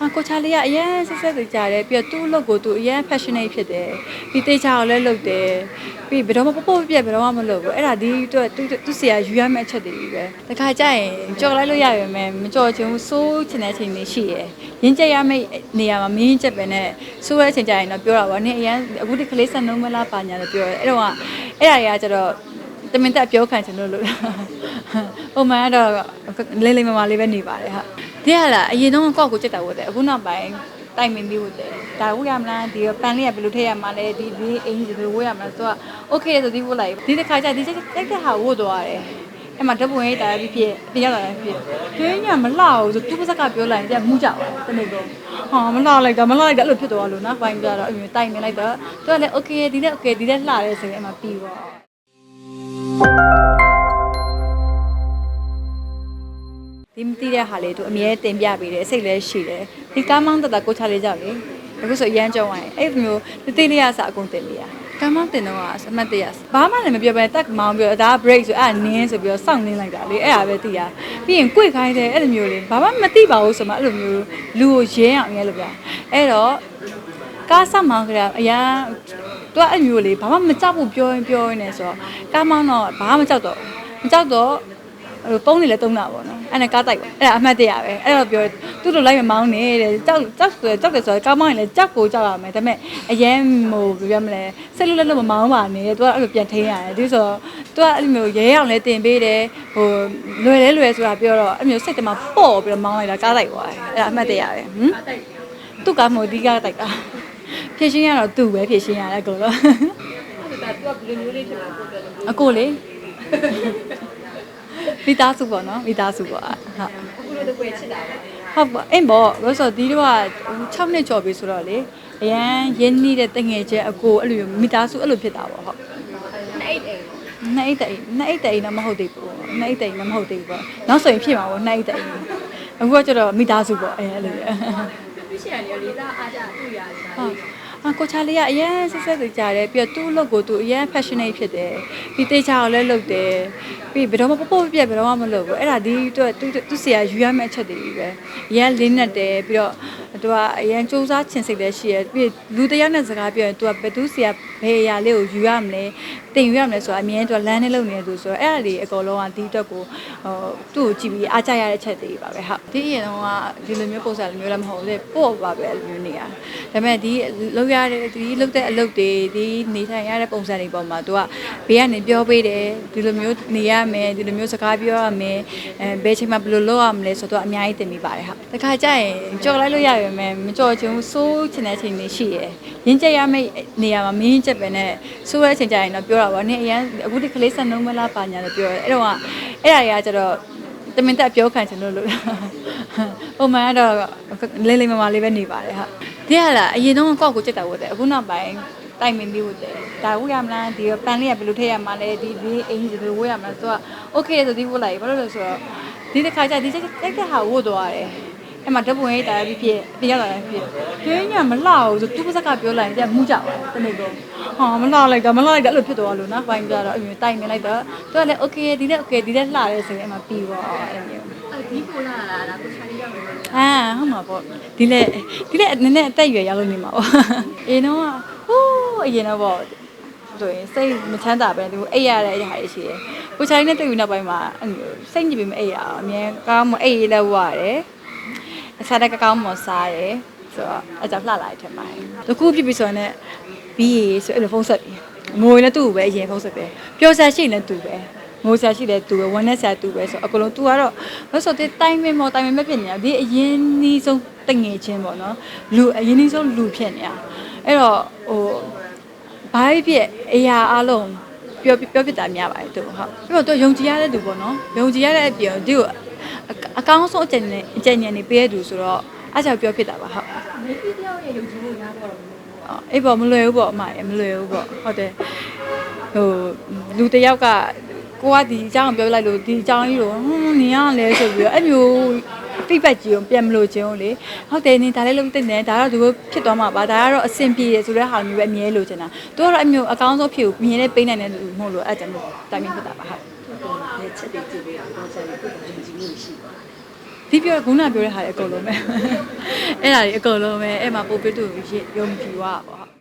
အာကိုချာလေးကအရန်ဆက်ဆက်သူကြတယ်ပြီးတော့သူ့အလုပ်ကိုသူအရန် passionate ဖြစ်တယ်ပြီးတေချာကိုလည်းလုပ်တယ်ပြီးဘယ်တော့မှပပပြက်ဘယ်တော့မှမလုပ်ဘူးအဲ့ဒါဒီအတွက်သူသူ့ဆရာယူရမယ့်အချက်တွေကြီးပဲတခါကျရင်ကြော်လိုက်လို့ရရမယ်မကြော်ချင်ဘူးစိုးချင်တဲ့အချိန်တွေရှိရယ်ရင်းချက်ရမယ့်နေရာမှာမရင်းချက်ပဲနဲ့စိုးရတဲ့အချိန်ကျရင်တော့ပြောတာပေါ့နင်အရန်အခုဒီကလေးဆက်နှုံးမလားပါညာလို့ပြောတယ်အဲ့တော့ကအဲ့ဒါတွေကကျတော့ တမင်တက်ပြောခံချင်လို့လို့ပုံမှန်ကတော့လေးလေးမမလေးပဲနေပါတယ်ဟာဒီကလာအရင်တော့ကောက်ကိုကြက်တာဝတ်တယ်အခုနောက်ပိုင်းတိုင်မင်ပြီးဝတ်တယ်ဒါဝတ်ရမလားဒီပန်လေးကဘယ်လိုထည့်ရမှာလဲဒီဒီအင်ကြီးဘယ်လိုဝတ်ရမလဲဆိုတော့โอเคဆိုဒီဝတ်လိုက်ဒီတစ်ခါကျဒီချက်တက်တဲ့ဟာဝတ်သွားတယ်အဲ့မှာဓပွင့်ရေးတာပြီးဖြစ်ပြရောက်လာတယ်ဖြစ်ဒင်းညမလှဘူးဆိုသူပါစကပြောလိုက်ရင်မူးကြပါတနေ့ကောဟာမလှလိုက်တာမလှလိုက်တာအဲ့လိုဖြစ်သွားလို့နော်ပိုင်းကြတော့အဲ့လိုတိုင်နေလိုက်တော့သူကလည်းโอเคဒီလည်းโอเคဒီလည်းလှတယ်ဆိုရင်အဲ့မှာပြီးသွား ဒီမသိတဲ့ဟာလေးတို့အမြဲတင်ပြပေးတယ်စိတ်လည်းရှိတယ်ဒီကားမောင်းတတကိုချလေးကြောက်လေအခုဆိုရမ်းကြောင်းသွားရင်အဲ့လိုမျိုးတသေးလေးရစအကုန်တင်ပေးရကားမောင်းတင်တော့အမတ်တရဘာမှလည်းမပြောဘဲတက်မောင်းပြောဒါ break ဆိုအဲ့နင်းဆိုပြီးတော့စောင့်နင်းလိုက်တာလေအဲ့ဒါပဲသိရပြီးရင်ကြွေခိုင်းတယ်အဲ့လိုမျိုးလေဘာမှမသိပါဘူးဆိုမှအဲ့လိုမျိုးလူကိုရဲအောင်ရဲလို့ပြအဲ့တော့ကားဆက်မောင်းကြအရန် သူကအဲ့မျိုးလေဘာမှမကြောက်ဘူးပြောရင်ပြောရင်လည်းဆိုတော့ကားမောင်းတော့ဘာမှမကြောက်တော့မကြောက်တော့ဟိုပုံးနေလဲတုံးတာပေါ့နော်အဲ့ဒါကားတိုက်ပါအဲ့ဒါအမှတ်တရပဲအဲ့တော့ပြောသူ့လိုလိုက်မမောင်းနေတဲ့ကြောက်ကြောက်ဆိုကြောက်တယ်ဆိုတော့ကားမောင်းရင်လည်းကြောက်ကိုကြောက်ရမယ်ဒါပေမဲ့အရင်ဟိုဘယ်ပြောမလဲဆက်လို့လည်းလို့မမောင်းပါနဲ့သူကအဲ့လိုပြန်ထိန်းရတယ်ဒီဆိုသူကအဲ့လိုမျိုးရဲအောင်လဲတင်ပေးတယ်ဟိုလွယ်လဲလွယ်ဆိုတာပြောတော့အဲ့မျိုးစိတ်တမပေါ့ပြီးတော့မောင်းလိုက်တာကားတိုက်သွားတယ်အဲ့ဒါအမှတ်တရပဲဟမ်သူ့ကားမို့ဒီကားတိုက်တာ ဖြည့်ရှင်းရတော့သူ့ပဲဖြည့်ရှင်းရတယ်အကုန်လုံးဒါသူကဘယ်လိုမျိုးလေးဖြစ်မှာပို့တယ်လို့အကိုလေမိသားစုပေါ့နော်မိသားစုပေါ့ဟုတ်အခုလိုတော့ပွဲချစ်တာပဲဟုတ်ပါအိမ်ပေါ့ဘာလို့ဆိုတော့ဒီတော့6နှစ်ကျော်ပြီဆိုတော့လေအရန်ရင်းနှီးတဲ့တငယ်ချင်းအကိုအဲ့လိုမျိုးမိသားစုအဲ့လိုဖြစ်တာပေါ့ဟုတ်အဲ့အိတ်အိမ်နှစ်အိတ်တိတ်နှစ်အိတ်တိတ်တော့မဟုတ်သေးဘူးပေါ့နှစ်အိတ်တိတ်တော့မဟုတ်သေးဘူးပေါ့နောက်ဆိုရင်ဖြစ်မှာပေါ့နှစ်အိတ်တိတ်အခုကကျတော့မိသားစုပေါ့အဲအဲ့လိုပဲသူရှိရတယ်လေးသားအားကြတွေ့ရတယ်ဒါဟုတ် အာကိုချာလေးကအရန်ဆက်ဆက်သူကြတယ်ပြီးတော့သူ့အလုပ်ကိုသူအရန် passionate ဖြစ်တယ်ပြီးတေချာကိုလည်းလုပ်တယ်ပြီးဘယ်တော့မှပပပြက်ဘယ်တော့မှမလုပ်ဘူးအဲ့ဒါဒီအတွက်သူသူဆရာယူရမယ့်အချက်တွေကြီးပဲအရန်လင်းနဲ့တယ်ပြီးတော့သူကအရန်စူးစမ်းချင်စိတ်လည်းရှိရပြီးလူတစ်ယောက်နဲ့စကားပြောရင်သူကဘယ်သူဆရာဘယ်အရာလေးကိုယူရမလဲတင်ယူရမလဲဆိုတာအမြဲသူကလမ်းနဲ့လုပ်နေတယ်သူဆိုတော့အဲ့ဒါလေးအကုန်လုံးကဒီအတွက်ကိုဟိုသူ့ကိုကြည့်ပြီးအားကြရတဲ့ချက်တွေပါပဲဟုတ်ဒီအရင်တော့ကဒီလိုမျိုးပုံစံလိုမျိုးလည်းမဟုတ်ဘူးလေပို့ပါပဲအဲ့လိုမျိုးနေရဒါပေမဲ့ဒီလောက်ရတဲ့ဒီလောက်တဲ့အလုပ်တွေဒီနေထိုင်ရတဲ့ပုံစံတွေပေါ်မှာသူကဘေးကနေပြောပေးတယ်ဒီလိုမျိုးနေရမယ်ဒီလိုမျိုးစကားပြောရမယ်အဲဘယ်ချိန်မှာဘယ်လိုလုပ်ရမလဲဆိုတော့အများကြီးသင်မိပါတယ်ဟုတ်တခါကျရင်ကြော်လိုက်လို့ရရမယ်မကြော်ချင်ဘူးစိုးချင်တဲ့အချိန်တွေရှိရယ်ရင်းချက်ရမယ့်နေရာမှာမရင်းချက်ပဲနဲ့စိုးရတဲ့အချိန်ကျရင်တော့ပြောတာပေါ့နင်အရန်အခုဒီကလေးဆက်နှုံးမလားပါညာလို့ပြောတယ်အဲ့တော့ကအဲ့ဒါတွေကကျတော့ တမင်သက်ပြောခံချင်လို့လို့ပုံမှန်ကတော့လိမ့်လိမ့်မမလေးပဲနေပါတယ်ဟာဒီဟာလားအရင်တော့ကောက်ကိုကြက်တာဝတ်တယ်အခုနောက်ပိုင်းတိုင်မင်းသေးဘူးတဲ့ဒါဝတ်ရမလားဒီပန်လေးကဘယ်လိုထည့်ရမလဲဒီဒီအင်ဂျီဘယ်လိုဝတ်ရမလဲဆိုတော့ okay ဆိုဒီဝတ်လိုက်ဘာလို့လဲဆိုတော့ဒီတစ်ခါကျဒီစိတ်စိတ်တဲ့ဟာဝတ်သွားတယ်အဲ့မှာဓပွင့်ရေးတာပြီးဖြစ်တရားတာပြီးဖြစ်တွင်းညမလှဘူးဆိုသူ့ပါစကပြောလိုက်ပြန်မှုကြပါတယ်တနေ့တော့ ဟာမလာလိုက်တာမလာလိုက်တာအဲ့လိုဖြစ်သွားလို့နော်ဝိုင်းပြတော့အဲ့မျိုးတိုင်နေလိုက်တော့သူကလည်း okay ဒီနဲ့ okay ဒီနဲ့လှတယ်ဆိုရင်အမှပြီးသွားအဲ့မျိုးဒီကိုလာလာတာကိုချာလေးရောက်နေတယ်အာဟုတ်မှာပေါ့ဒီလက်ဒီလက်နည်းနည်းအသက်အရွယ်ရောက်လို့နေမှာပေါ့အင်းတော့ဟိုးအရင်တော့ပေါ့ဆိုရင်စိတ်မချမ်းသာပဲသူအိပ်ရတဲ့အရာတွေရှိတယ်။ကိုချိုင်းနဲ့တွေ့ပြီးနောက်ပိုင်းမှာအဲ့လိုစိတ်ညစ်ပြီးမအိပ်ရအောင်အမြဲကောင်းမအိပ်ရလဲဝရတယ်။အစားတက်ကကောင်းမစားတယ်။ဆိုတော့အကြောင်းလှလာတယ်ထင်ပါတယ်။တကူပြစ်ပြီးဆိုရင်လည်း ပြီးရဆိုအဲ့လိုဖုန်းဆက်ပြီးငိုရင်လည်းသူ့ကိုပဲအရင်ဖုန်းဆက်ပဲပျော်စားရှိရင်လည်းသူ့ပဲငိုစားရှိတယ်သူပဲဝမ်းနဲ့စားသူပဲဆိုအကုန်လုံး तू ကတော့လို့ဆိုတဲ့တိုင်းမင်းမော်တိုင်းမင်းမဖြစ်နေတာဒီအရင်နီးဆုံးတငယ်ချင်းပေါ့နော်လူအရင်နီးဆုံးလူဖြစ်နေတာအဲ့တော့ဟိုဘာဖြစ်အရာအလုံးပြောပြောပြတာများပါတယ်သူဟုတ်ပြီးတော့သူယုံကြည်ရတဲ့သူပေါ့နော်ယုံကြည်ရတဲ့အပြင်ဒီကိုအကောင်းဆုံးအကျဉ်းနဲ့အကျဉ်းဉာဏ်နေပေးရသူဆိုတော့အားကြောင့်ပြောဖြစ်တာပါဟုတ်မေးပြီးတယောက်ရဲ့ယုံကြည်မှုရတော့တယ် အော်အေးပေါ့မလွယ်ဘူးပေါ့အမရမလွယ်ဘူးပေါ့ဟုတ်တယ်ဟိုလူတစ်ယောက်ကကိုကဒီအကြောင်းပြောလိုက်လို့ဒီအကြောင်းကြီးကိုဟွန်းနေရလဲဆိုပြီးတော့အဲ့မျိုး feedback ကြီးကိုပြန်မလို့ခြင်းကိုလေဟုတ်တယ်နင်ဒါလည်းလုံးသိနေဒါတော့ဒီလိုဖြစ်သွားမှာပါဒါကတော့အဆင်ပြေတယ်ဆိုတဲ့ဟာမျိုးပဲအမြဲလို့ချင်တာသူကတော့အမျိုးအကောင်းဆုံးဖြစ်ကိုမြင်နဲ့ပေးနိုင်တဲ့လူမဟုတ်လို့အဲ့ဒါကြောင့်မို့တိုင်ပင်ဖြစ်တာပါဟုတ်လက်ချက်တွေကြည့်ပြီးတော့တော့ချာလေးကိုယုံကြည်မှုရှိပါဟမ်ဟုတ်မှာပေါ့ဒီလေဒီလေနည်းနည်းအသက်အရွယ်ရောက်လို့နေမှာပေါ့အေးတော့ဟိုလူတစ်ယောက်ကကိုကဒီအကြောင်းပြောလိုက်လို့ဒီအကြောင်းကြီးကိုဟွန်းနေရလဲဆိုပြီးတော့အဲ့မျိုး feedback ကြီးကိုပြန်မလို့ခြင်းကိုလေဟုတ်တယ်နင်ဒါလည်းလုံးသိနေဒါတော့ဒီလိုဖြစ်သွားမှာပါဒါကတော့အဆင်ပြေတယ် ဒါကြောင့်မို့တိုင်ပင်ဖြစ်တာပါဟုတ်လက်ချက်တွေကြည့်ပြီးတော့ချာလေးကိုယုံကြည်မှုရှိပါဒီပြောခုနပြောတဲ့ဟာတွေအကုန်လုံးပဲအဲ့ဒါတွေအကုန်လုံးပဲအဲ့မှာပို့ပြီးသူယုံကြည်သွားပါပေါ့